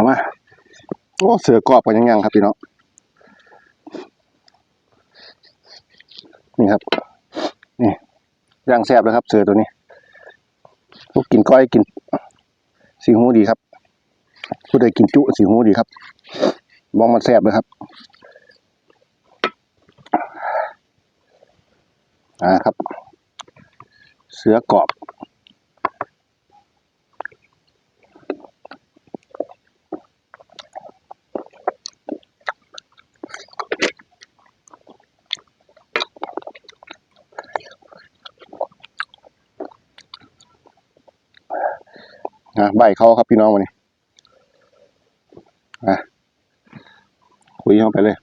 เอามาโอ้เสือกรอบกันยังยังครับพี่น้องนี่ครับ นี่ย่างแซ่บเลยครับ เสือตัวนี้พวกกินก้อยกิน สีหูดีครับผู้ใดกินจุสีหูดีครับมองมันแซ่บเลยครับอ่าครับ เสือกรอบะใบเขาครับพี่น้องวันนี้อะคุยเข้าไปเลย